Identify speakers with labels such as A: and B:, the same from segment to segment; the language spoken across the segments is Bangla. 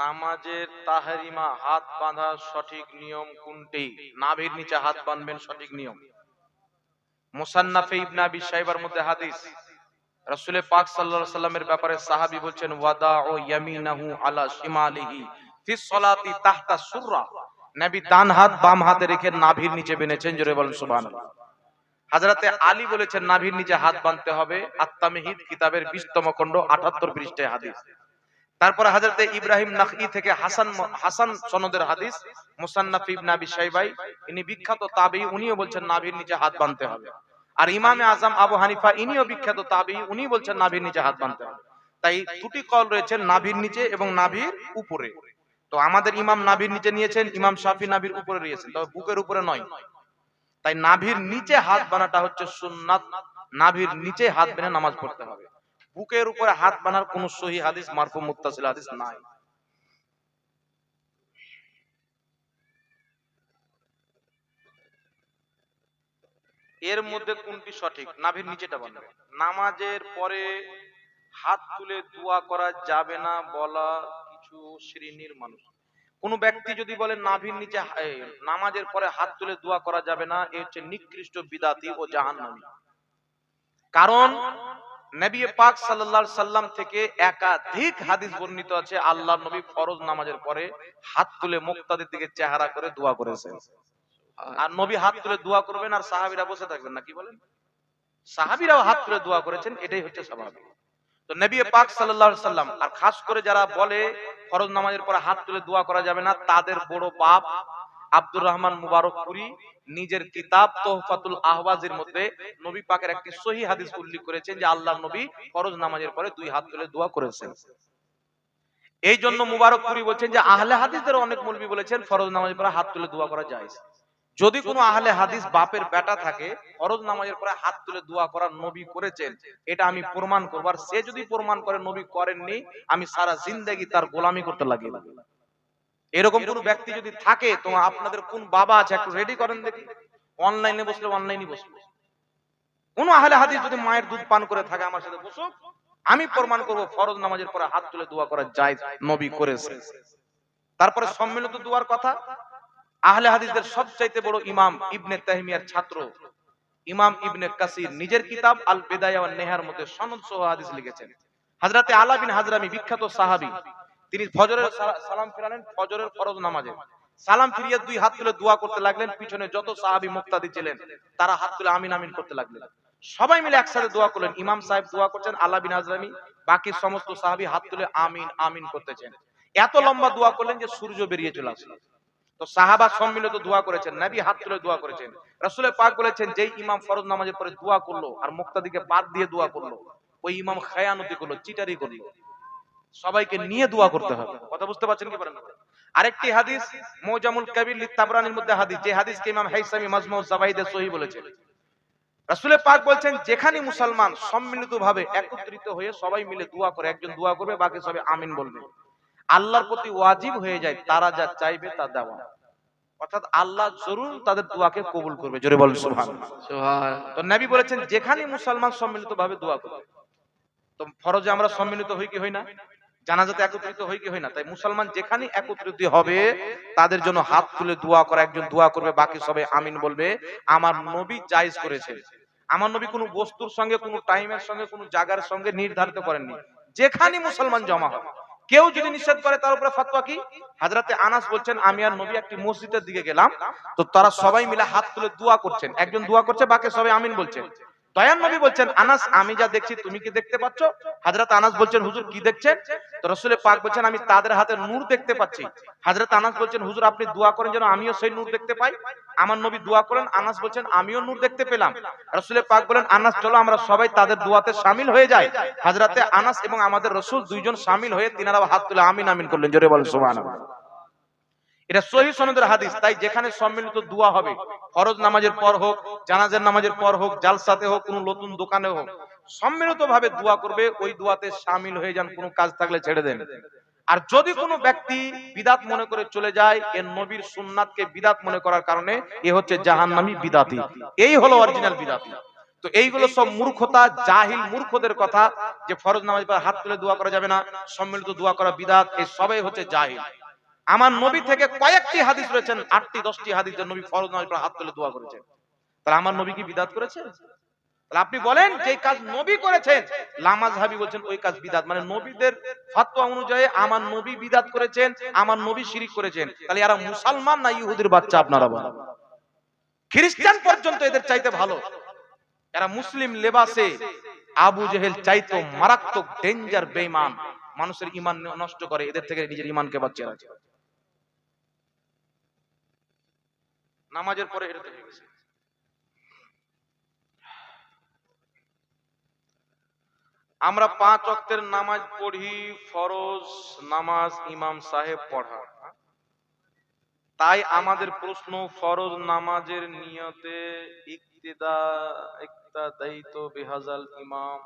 A: নামাজের তাহারিমা, হাত বাঁধার সঠিক নিয়ম কোনটি? নাভির নিচে হাত বাঁধবেন সঠিক নিয়ম। মুসান্নাফে ইবনে মধ্যে হাদিস পাক সাল্লামের ব্যাপারে বলছেন ওয়াদা ও ইয়ামিনাহু আলা শিমালিহি তাহতা সুররা। নবী ডান হাত বাম হাতে রেখে নাভির নিচে বেঁধেছেন, জোরে বলেন সুবহানাল্লাহ। হাজরাতে আলী বলেছেন, নাভির নিচে হাত বাঁধতে হবে। আত্মামিহিদ কিতাবের 20 তম খণ্ড 78 পৃষ্ঠায় হাদিস। তারপরে হাজরতে ইব্রাহিম নাখই থেকে হাসান হাসান সনদের হাদিস, মুসান্নাফ ইবনে আবি শাইবাই, ইনি বিখ্যাত তাবি, উনিও বলছেন নাভির নিচে হাত বাঁধতে হবে। আর ইমামে আজম আবু হানিফা, ইনিও বিখ্যাত তাবি উনি বলছেন নাভির নিচে হাত বাঁধতে হবে। তাই দুটি কল রয়েছে নাভির নিচে এবং নাভির উপরে। তো আমাদের ইমাম নাভির নিচে নিয়েছেন, ইমাম শাফি নাভির উপরে নিয়েছেন তবে বুকের উপরে নয়। তাই নাভির নিচে হাত বানাটা হচ্ছে সুন্নাত, নাভির নিচে হাত বেঁধে নামাজ পড়তে হবে। বুকের উপরে হাত বানার কোন সহি হাদিস মারফু মুত্তাসিল হাদিস নাই। এর মধ্যে কোনটি সঠিক? নাভির নিচেটা বানাবে নামাজের পরে হাত তুলে দোয়া করা যাবে না বলা কিছু শ্রেণির মানুষ। কোন ব্যক্তি যদি বলে নাভির নিচে নামাজের পরে হাত তুলে দোয়া করা যাবে না, এ হচ্ছে নিকৃষ্ট বিদাতি ও জাহান্নামী। কারণ নবী পাক সাল্লাল্লাহু সাল্লাম থেকে একাধিক হাদিস বর্ণিত আছে আল্লাহ নবী ফরজ নামাজের পরে হাত তুলে মুক্তাদের দিকে চেহারা করে দোয়া করেছেন। আর নবী হাত তুলে দোয়া করবেন আর সাহাবীরা বসে থাকবেন না কি বলেন? সাহাবীরাও হাত তুলে দোয়া করেছেন এটাই হচ্ছে স্বাভাবিক। তো নবী পাক সাল্লাল্লাহু আলাইহি সাল্লাম আর খাস করে যারা বলে ফরজ নামাজের পরে হাত তুলে দোয়া করা যাবে না তাদের বড় বাপ আব্দুর রহমান মুবারকপুরি নিজের কিতাব তোহফাতুল আহওয়াজের মধ্যে নবী পাকের একটি সহি হাদিস উল্লেখ করেছেন যে আল্লাহ নবী ফরজ নামাজের পরে দুই হাত তুলে দোয়া করেছেন। এই জন্য মুবারকপুরি বলছেন যে আহলে হাদিসদের অনেক মুলবি বলেছেন ফরজ নামাজের পরে হাত তুলে দোয়া করা যায় যদি কোনো আহলে হাদিস বাপের বেটা থাকে, ফরজ নামাজের পরে হাত তুলে দোয়া করার নবী করেছেন, এটা আমি প্রমাণ করব। আর সে যদি প্রমাণ করে নবী করেননি, আমি সারা জিন্দেগি তার গোলামি করতে লাগি এরকম কোন ব্যক্তি যদি থাকে, তো আপনাদের কোন বাবা আছে, একটু রেডি করেন দেখি। অনলাইনে বসলে অনলাইনে বসবো। কোন আহলে হাদিস যদি মায়ের দুধ পান করে থাকে আমার সাথে বসো। আমি প্রমাণ করব, ফরজ নামাজের পরে হাত তুলে দোয়া করা যায় নবী করেছে। তারপরে সম্মিলিত দোয়ার কথা। আহলে হাদিসদের সবচাইতে বড় ইমাম ইবনে তাহমিয়ার ছাত্র। ইমাম ইবনে কাসির নিজের কিতাব আল বিদায়া নেহার মধ্যে সনদ সহ হাদিস লিখেছেন। হযরতে আলা বিন হাজরামি বিখ্যাত সাহাবী। তিনি ফজরের সালাম ফিরালেন ফজরের ফরজ নামাজে। সালাম ফিরিয়ে দুই হাত তুলে দোয়া করতে লাগলেন, পিছনে যত সাহাবী মুক্তাদি ছিলেন, তারা হাত তুলে আমিন আমিন করতে লাগলেন। সবাই মিলে একসাথে দোয়া করলেন, ইমাম সাহেব দোয়া করছেন আলা বিন হাজরামি বাকি সমস্ত সাহাবী হাত তুলে আমিন আমিন করতেছেন। এত লম্বা দোয়া করলেন যে সূর্য বেরিয়ে চলে আসলো। তো সাহাবা সম্মিলিত দোয়া করেছেন, নবী হাত তুলে দোয়া করেছেন। রাসূলে পাক বলেছেন, যেই ইমাম ফরজ নামাজের পরে দোয়া করল আর মুক্তাদিকে বাদ দিয়ে দোয়া করল, ওই ইমাম খায়ানতি করল, চিটারি করল। সবাইকে নিয়ে দোয়া করতে হবে। কথা বুঝতে পারছেন কি পারেন আরেকটি হাদিস মোজামুল কাবির লিতাবরানির মধ্যে হাদিস। যে হাদিসকে ইমাম হাইসামি মাজমু জাবাইদে সহি বলেছেন রাসূলে পাক বলছেন যেখানে মুসলমান সম্মিলিতভাবে একত্রিত হয়ে সবাই মিলে দোয়া করে একজন দোয়া করবে বাকি সবাই আমিন বলবে। আল্লাহর প্রতি ওয়াজিব হয়ে যায় তারা যা চাইবে তা দেওয়া। অর্থাৎ আল্লাহ জরুর তাদের দোয়াকে কবুল করবে। জোরে বলেন সুবহানাল্লাহ
B: সোহান
A: তো নবী বলেছেন যেখানে মুসলমান সম্মিলিতভাবে দোয়া করবে। তো ফরজে আমরা সম্মিলিত হই কি হই না? জানাজাতে একত্রিত হই কি হই না? তাই মুসলমান যেখানে একত্রিত হবে, তাদের জন্য হাত তুলে দোয়া করা, একজন দোয়া করবে, বাকি সবাই আমিন বলবে, আমার নবী জায়েজ করেছেন। আমার নবী কোনো বস্তুর সঙ্গে, কোনো টাইমের সঙ্গে, কোনো জায়গার সঙ্গে নির্ধারিত করেননি। যেখানে মুসলমান জমা হবে কেউ যদি নিষেধ করে, তার উপরে ফতোয়া কি? হাজরাতে আনাস বলছেন, আমি আর নবী একটি মসজিদের দিকে গেলাম। তো তারা সবাই মিলে হাত তুলে দোয়া করছেন। একজন দোয়া করছে, বাকি সবাই আমিন বলছেন দয়ান নবী বলছেন, আনাস, আমি যা দেখছি, তুমি কি দেখতে পাচ্ছ? হাজরত আনাস বলছেন, হুজুর, কি দেখছেন? তো রসুলের পাক বলছেন, আমি তাদের হাতে নূর দেখতে পাচ্ছি। হাজরত আনাস বলছেন, হুজুর, আপনি দোয়া করেন যেন আমিও সেই নূর দেখতে পাই। আমার নবী দোয়া করেন, আনাস বলছেন, আমিও নূর দেখতে পেলাম। রসুলের পাক বলেন, আনাস, চলো, আমরা সবাই তাদের দোয়াতে সামিল হয়ে যাই। হাজরাতে আনাস এবং আমাদের রসুল দুইজন সামিল হয়ে তিনারা হাত তুলে আমিন আমিন করলেন, জোরে বলেন এটা সহি সনদের হাদিস, তাই যেখানে সম্মিলিত দোয়া হবে, ফরজ নামাজের পর হোক, জানাজার নামাজের পর হোক, জালসাতে হোক, কোনো নতুন দোকানে হোক সম্মিলিত ভাবে দোয়া করবে, ওই দোয়াতে সামিল হয়ে যান, কোনো কাজ থাকলে ছেড়ে দেন। আর যদি কোনো ব্যক্তি বিদাত মনে করে চলে যায় এর নবীর সুন্নাতকে বিদাত মনে করার কারণে এ হচ্ছে জাহান্নামী বিদাতি। এই হলো অরিজিনাল বিদাতি। তো এইগুলো সব মূর্খতা, জাহিল মূর্খদের কথা, যে ফরজ নামাজ পড়ে হাত তুলে দোয়া করা যাবে না, সম্মিলিত দোয়া করা বিদাত, এই সবাই হচ্ছে জাহিল। আমার নবী থেকে কয়েকটি হাদিস রয়েছেন, আটটি, দশটি হাদিস নবী ফরজ নামাজ হাত তুলে দোয়া করেছেন। তাহলে আমার নবী কি বিদাত করেছে? তাহলে আপনি বলেন যে কাজ নবী করেছেন। লামাজ হাবি বলছেন, ওই কাজ বিদাত। মানে নবীদের ফাতোয়া অনুযায়ী আমার নবী বিদাত করেছেন, আমার নবী শিরিক করেছেন। তাহলে এরা মুসলমান না ইহুদির বাচ্চা আপনারা বলেন? খ্রিস্টান পর্যন্ত এদের চাইতে ভালো। এরা মুসলিম লেবাসে আবু জেহেল চাইতো মারাত্মক ডেঞ্জার বেঈমান। মানুষের ইমান নষ্ট করে, এদের থেকে নিজের ইমানকে বাঁচিয়ে রাখে। নামাজের পরে এটা হয়ে গেছে। আমরা পাঁচ অক্তের নামাজ পড়ি, ফরজ নামাজ ইমাম সাহেব পড়া। তাই আমাদের প্রশ্ন, ফরজ নামাজের নিয়তে বিহাজাল ইমাম,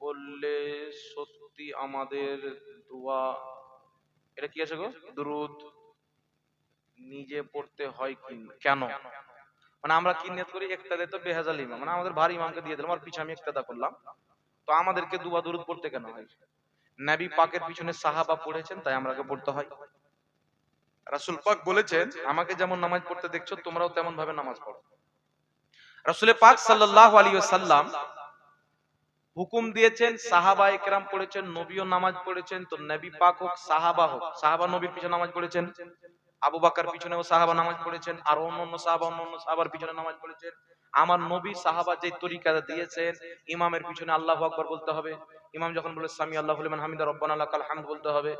A: বললে সত্যি আমাদের দোয়া। এটা কি আছে গো? দুরুদ। নিজে পড়তে হয় কি, কেন? মানে আমরা কি নিয়ত করি ইক্তাদা তো বেহাজাল ইমাম মানে আমাদের ভারী ইমামকে দিয়ে দিলাম, আর পিছে আমি ইক্তাদা করলাম। তো আমাদেরকে দুয়া দুরুদ পড়তে কেন হয়? নবী পাকের পিছনে সাহাবা পড়েছেন, তাই আমরাকে পড়তে হয়। রাসূল পাক বলেছেন, আমাকে যেমন নামাজ পড়তে দেখছ, তোমরাও তেমন ভাবে নামাজ পড়ো। রাসূল পাক সাল্লাল্লাহু আলাইহি ওয়াসাল্লাম হুকুম দিয়েছেন, সাহাবা একরাম পড়েছেন, নবীও নামাজ পড়েছেন, তো নবী পাক হোক, সাহাবা হোক, সাহাবা নবীর পিছনে নামাজ পড়েছেন। আবু বাকার পিছনেও সাহাবা নামাজ পড়েছেন, আর অন্য অন্য সাহাবা অন্য অন্য সাহাবার পিছনে নামাজ পড়েছেন। আমার নবী সাহাবা যে তরিকা দিয়েছেন, ইমামের পিছনে আল্লাহু আকবার বলতে হবে। ইমাম যখন বলে, সামি আল্লাহু লিমান হামিদা, রব্বানা লাকাল হামদ বলতে হবে।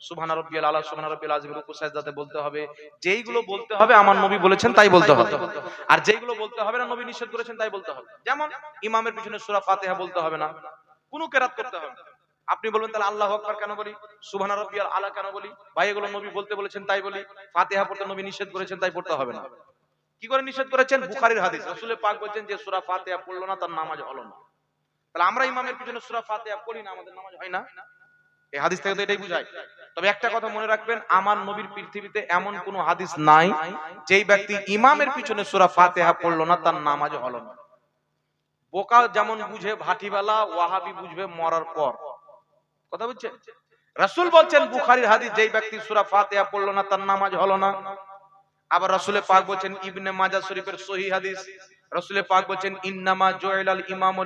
A: সুবহানা রাব্বিয়াল আলা, সুবহানা রাব্বিয়াল আযিম, রুকু, সাজদাতে বলতে হবে। যেইগুলো বলতে হবে, আমার নবী বলেছেন তাই বলতে হবে। আর যেইগুলো বলতে হবে না, নবী নিষেধ করেছেন তাই বলতে হবে। যেমন ইমামের পিছনে সূরা ফাতিহা বলতে হবে না। কোনো কেরাত করতে হবে না। আপনি বলবেন, তাহলে আল্লাহু আকবার কেন বলি? সুবহানা রাব্বিয়াল আলা কেন বলি? ভাই, এগুলো নবী বলতে বলেছেন, তাই বলি। ফাতিহা পড়তে নবী নিষেধ করেছেন, তাই পড়তে হবে না। কি করে নিষেধ করেছেন? বুখারীর হাদিস। রাসূলের পাক বলছেন যে, সূরা ফাতিহা পড়ল না, তার নামাজ হলো না। তাহলে আমরা ইমামের পিছনে পড়ি না, আমাদের নামাজ হয় না? এই হাদিস থেকে তো এটাই বুঝায়। তবে একটা কথা মনে রাখবেন, আমার নবীর পৃথিবীতে এমন কোনো হাদিস নাই, যেই ব্যক্তি ইমামের পিছনে সূরা ফাতিহা পড়ল না, তার নামাজ হলো না। বোকা যেমন বুঝে ভাটিবেলা, ওয়াহাবি বুঝবে মরার পর। কথা বুঝছে রাসূল বলছেন, বুখারীর হাদিস, যেই ব্যক্তি সূরা ফাতিহা পড়ল না, তার নামাজ হলো না। আবার রাসূলে পাক বলছেন, ইবনে মাজাহ শরীফের সহিহ হাদিস। রাসূলে পাক বলছেন ইমামু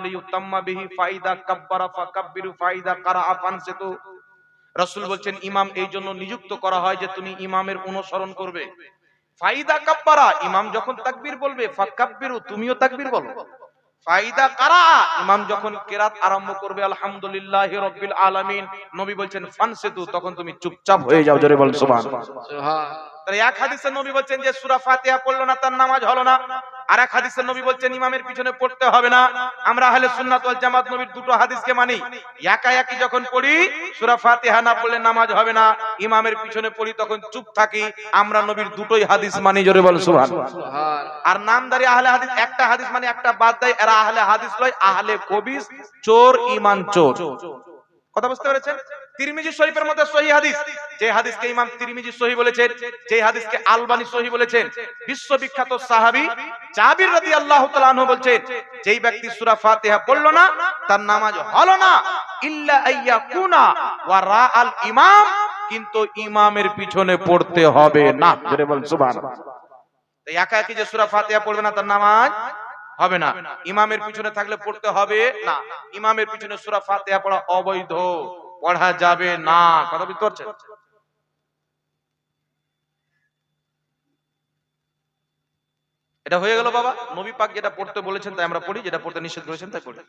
A: বিহি ফাইদা কাব্বারা ফাকাব্বিরু ফাইদা রাসূল বলছেন, ইমাম এই জন্য নিযুক্ত করা হয় যে তুমি ইমামের অনুসরণ করবে। ফাইদা কাব্বারা, ইমাম যখন তাকবীর বলবে, ফাকাব্বিরু, তুমিও তাকবীর বলো। ফাইদা কারা? ইমাম যখন কেরাত আরম্ভ করবে, আলহামদুলিল্লাহ রব্বিল আলামিন, নবী বলছেন, ফানসিতু, তখন তুমি চুপচাপ হয়ে যাও, জোরে বল, সুবহানাল্লাহ। এক হাদিসে নবী বলছেন যে সূরা ফাতিহা পড়ল না, তার নামাজ হলো না। আর এক হাদিসে নবী বলছেন, ইমামের পিছনে পড়তে হবে না। আমরা ওয়াল জামাত নবীর দুটো হাদিসকে মানি। একা একই যখন পড়ি ফাতিহা না পড়লে নামাজ হবে না। ইমামের পিছনে পড়ি, তখন চুপ থাকি। আমরা নবীর দুটোই হাদিস মানি, জোরে বল সুবহানাল্লাহ আর নামদারি আহলে হাদিস, একটা হাদিস মানে একটা বাদ দেয়, এরা আহলে হাদিস লয়, আহলে কবিস চোর ইমান চোর। কথা বুঝতে পেরেছেন? তিরমিজি শরীফের মধ্যে সহি হাদিস। যে হাদিসকে ইমাম তিরমিজি সহি বলেছেন, যে হাদিসকে আলবানি সহি বলেছেন, বিশ্ববিখ্যাত সাহাবী জাবির রাদিয়াল্লাহু তাআলা আনহু বলছেন, যেই ব্যক্তি সূরা ফাতিহা পড়ল না, তার নামাজ হলো না। ইল্লা আইয়াকুনা ওয়া রাআল ইমাম, কিন্তু ইমামের পিছনে পড়তে হবে না। জোরে বল সুবহানাল্লাহ। তো একা একই যে সূরা ফাতিহা পড়বে না, তার নামাজ হবে না। ইমামের পিছনে থাকলে পড়তে হবে না। ইমামের পিছনে সূরা ফাতিহা পড়া অবৈধ। পড়া যাবে না। কথা বুঝতে পারছেন? এটা হয়ে গেল বাবা। নবী পাক যেটা পড়তে বলেছেন, তাই আমরা পড়ি। যেটা পড়তে নিষেধ করেছেন, তাই পড়ি।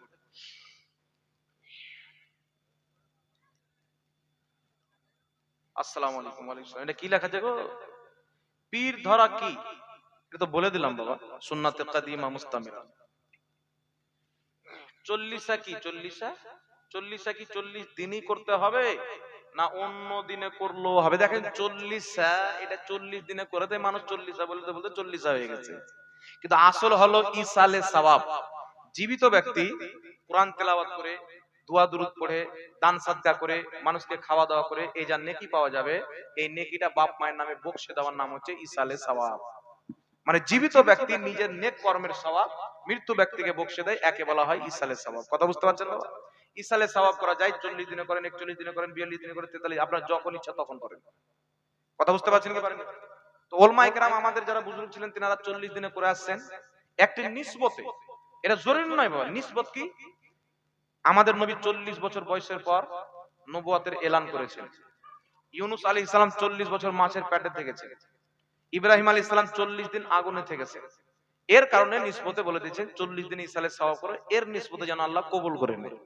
A: আসসালামু আলাইকুম ওয়া আলাইকুম আসসালাম। এটা কি লেখা গো? পীর ধরা কি? এটা তো বলে দিলাম বাবা। সুন্নাতে কাদিমা মুস্তামিরা চল্লিশা কি? চল্লিশা? চল্লিশা কি চল্লিশ দিনই করতে হবে? না অন্য দিনে করলেও হবে? দেখেন চল্লিশা, এটা চল্লিশ দিনে করে দেয়, মানুষ চল্লিশা বলতে বলতে চল্লিশা হয়ে গেছে। কিন্তু আসল হলো ইসালে সওয়াব। জীবিত ব্যক্তি, কোরআন তেলাওয়াত করে, দোয়া দুরুদ পড়ে, দান সাদকা করে, মানুষকে খাওয়া দাওয়া করে, এই যা নেকি পাওয়া যাবে, এই নেকিটা বাপ মায়ের নামে বকশে দেওয়ার নাম হচ্ছে ইসালে সওয়াব। মানে জীবিত ব্যক্তি নিজের নেক কর্মের স্বভাব, মৃত্যু ব্যক্তিকে বকশে দেয়, একে বলা হয় ইসালের স্বভাব কথা বুঝতে পারছেন বাবা ইসালের স্বভাব করা যায়, চল্লিশ দিনে করেন, একচল্লিশ দিনে করেন, বিয়াল্লিশ দিনে করেন, তেতাল্লিশ, আপনার যখন ইচ্ছা তখন করেন। কথা বুঝতে পারছেন কি পারেন? তো ওলমা ইকরাম আমাদের যারা বুজুর্গ ছিলেন, তিনারা চল্লিশ দিনে করে আসছেন। একটি নিসবতে, এটা জরুরি নয় বাবা, নিসবত কি? আমাদের নবী চল্লিশ বছর বয়সের পর নবুয়াতের এলান করেছেন। ইউনুস আলী ইসলাম চল্লিশ বছর মাছের পেটে থেকেছে ইব্রাহিম আলী ইসলাম চল্লিশ দিন আগুনে থেকেছে এর কারণে নিসবতে বলে দিয়েছেন, চল্লিশ দিন ইসালের সওয়াব করে, এর নিসবতে যেন আল্লাহ কবুল করে নেয়।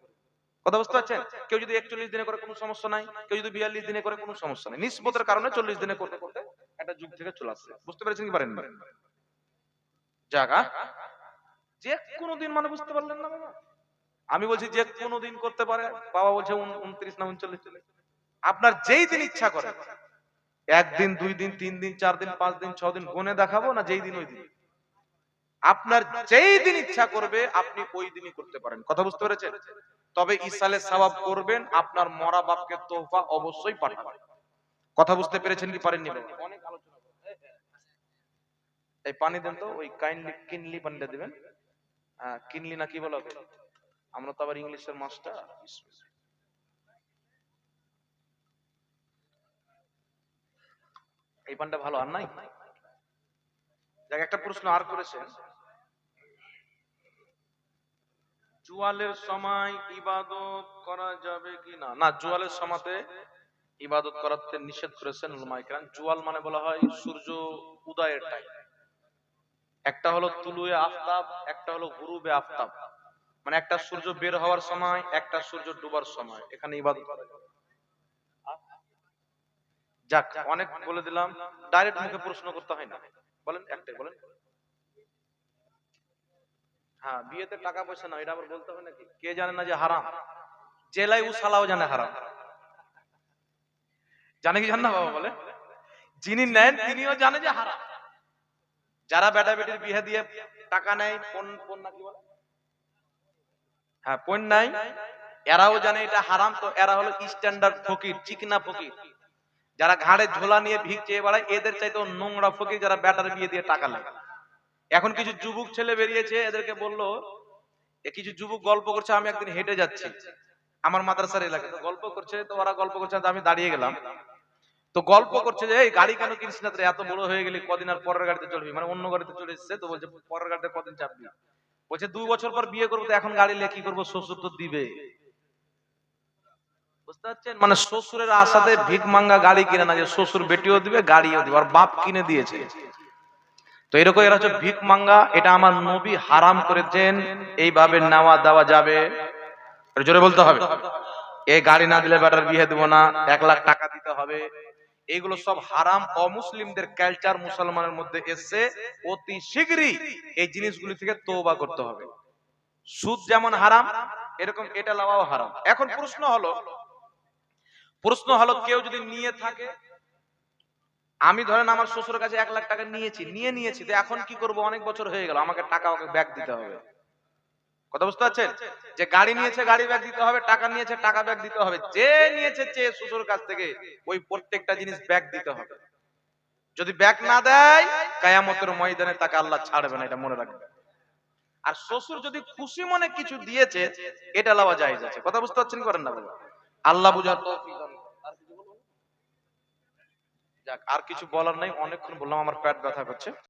A: কথা বুঝতে পারছেন? কেউ যদি একচল্লিশ দিনে করে কোনো সমস্যা নাই কেউ যদি বিয়াল্লিশ দিনে করে কোনো সমস্যা নাই। নিসবতের কারণে চল্লিশ দিনে করতে করতে একটা যুগ থেকে চলে আসছে। বুঝতে পেরেছেন কি পারেন না? জায়গা যে কোনো দিন মানে বুঝতে পারলেন না বাবা। আমি বলছি যে কোনো দিন করতে পারে। বাবা বলছে উনত্রিশ না উনচল্লিশ। আপনার যেই দিন ইচ্ছা করে একদিন দুই দিন তিন দিন চার দিন পাঁচ দিন ছ দিন গুনে দেখাবো না যেই দিন ওই দিন? আপনার যেই দিন ইচ্ছা করবে আপনি ওই দিনই করতে পারেন। কথা বুঝতে পেরেছেন? তবে ইসালে সওয়াব করবেন আপনার মরা বাপকে তোহফা অবশ্যই পাঠাবেন। কথা বুঝতে পেরেছেন কি পারেননি? অনেক আলোচনা এই পানি দেন তো ওই কাইন্ডলি কিনলি পানিটা দিবেন। হ্যাঁ, কিনলি না কি বলা? আমরা তো আবার ইংলিশের মাস্টার। এই পানটা ভালো আর নাই? একটা প্রশ্ন আর করেছেন। জুয়ালের সময় ইবাদত করা যাবে কি না না জুয়ালের সময়তে ইবাদত করাতে নিষেধ করেছেন উলামায়ে জুয়াল মানে বলা হয় সূর্য উদয়ের টাইম একটা হলো তুলুয়ে আফতাব, একটা হলো গুরুবে আফতাব। মানে একটা সূর্য বের হওয়ার সময়, একটা সূর্য ডুবার সময়। এখানে ইবাদত করা। যাক, অনেক বলে দিলাম। ডাইরেক্ট মুখে প্রশ্ন করতে হয় না। বলেন, একটাই বলেন। হ্যাঁ বিয়েতে টাকা পয়সা না, এটা আবার বলতে হবে নাকি? কে জানে না যে হারাম? জেলায় উসালাও জানে হারাম। জানে কি জান বাবা বলে? যিনি নেন, তিনিও জানে যে হারাম। যারা বেটা বেটির বিয়ে দিয়ে টাকা নেয় কোন কোন না কি বলে? হ্যাঁ পণ নাই, এরাও জানে এটা হারাম, তো এরা হলো স্ট্যান্ডার্ড ফকির, চিকনা ফকির। যারা ঘাড়ে ঝোলা নিয়ে ভিক চেয়ে বেড়ায়, এদের চাইতেও নোংরা ফকির যারা ব্যাটার বিয়ে দিয়ে টাকা লাগে এখন কিছু যুবক ছেলে বেরিয়েছে, এদেরকে বলল কিছু যুবক গল্প করছে, আমি একদিন হেঁটে যাচ্ছি। আমার মাদ্রাসার এলাকায়। গল্প করছে, তো ওরা গল্প করছে, আমি দাঁড়িয়ে গেলাম। তো গল্প করছে যে, এই গাড়ি কেন কিনিস না এত বড় হয়ে গেলি, কদিন আর পরের গাড়িতে চলবি মানে অন্য গাড়িতে চলে এসছে, তো বলছে, পরের গাড়িতে কদিন চাপবি? বলছে দুই বছর পর বিয়ে করব, তো এখন গাড়ি নিয়ে কি করব, শ্বশুর তো দিবে। বুঝতে পারছেন? মানে শ্বশুরের আশাতে ভিক মাঙ্গা গাড়ি কিনে না, যে শ্বশুর বেটিও দিবে, গাড়িও দিবে, আর বাপ কিনে দিয়েছে। তো এরকম এরা হচ্ছে ভিক মাঙ্গা, এটা আমার নবী হারাম করেছেন, এইভাবে নেওয়া দেওয়া যাবে। জোরে বলতে হবে। এই গাড়ি না দিলে বেটার বিয়ে দেবো না, এক লাখ টাকা দিতে হবে। এগুলো সব হারাম, অমুসলিমদের কালচার মুসলমানের মধ্যে এসছে। অতি শীঘ্রই এই জিনিসগুলি থেকে তওবা করতে হবে। সুদ যেমন হারাম, এরকম এটা লাওয়াও হারাম। এখন প্রশ্ন হলো প্রশ্ন হলো কেউ যদি নিয়ে থাকে আমি ধরেন আমার শ্বশুর কাছে এক লাখ টাকা নিয়েছি, নিয়ে নিয়েছি, তো এখন কি করব? অনেক বছর হয়ে গেল, আমাকে টাকা ওকে ব্যাক দিতে হবে। কথা বুঝতে পারছেন? যে গাড়ি নিয়েছে, গাড়ি ব্যাগ দিতে হবে, টাকা নিয়েছে, টাকা ব্যাগ দিতে হবে। যে নিয়েছে চেয়ে শ্বশুর কাছ থেকে ওই প্রত্যেকটা জিনিস ব্যাগ দিতে হবে। যদি ব্যাগ না দেয়, কায়ামতের ময়দানে তাকে আল্লাহ ছাড়বে না, এটা মনে রাখবে আর শ্বশুর যদি খুশি মনে কিছু দিয়েছে, এটা লাওয়া যায় আছে। কথা বুঝতে পারছেন করেন না? আল্লাহ বুঝার তৌফিক দান করুন। আর কিছু বলব? যাক আর কিছু বলার নাই। অনেকক্ষণ বললাম আমার পেট ব্যথা করছে।